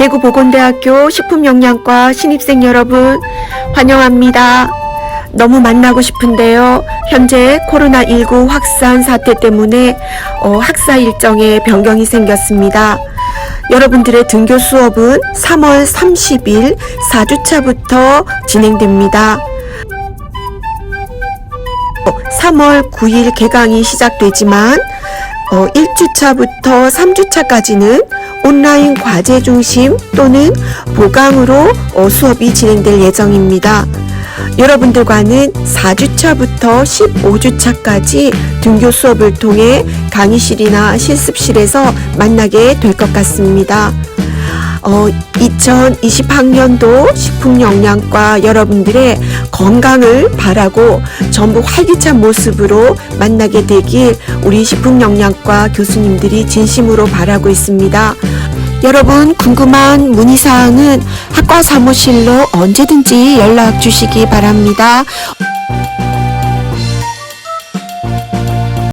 대구 보건대학교 식품영양과 신입생 여러분 환영합니다. 너무 만나고 싶은데요. 현재 코로나19 확산 사태 때문에 어, 학사 일정에 변경이 생겼습니다. 여러분들의 등교 수업은 3월 30일 4주차부터 진행됩니다. 3월 9일 개강이 시작되지만 어, 1주차부터 3주차까지는 온라인 과제 중심 또는 보강으로 어, 수업이 진행될 예정입니다. 여러분들과는 4주차부터 15주차까지 등교 수업을 통해 강의실이나 실습실에서 만나게 될 것 같습니다. 어, 2020학년도 식품영양과 여러분들의 건강을 바라고 전부 활기찬 모습으로 만나게 되길 우리 식품영양과 교수님들이 진심으로 바라고 있습니다. 여러분 궁금한 문의사항은 학과 사무실로 언제든지 연락 주시기 바랍니다.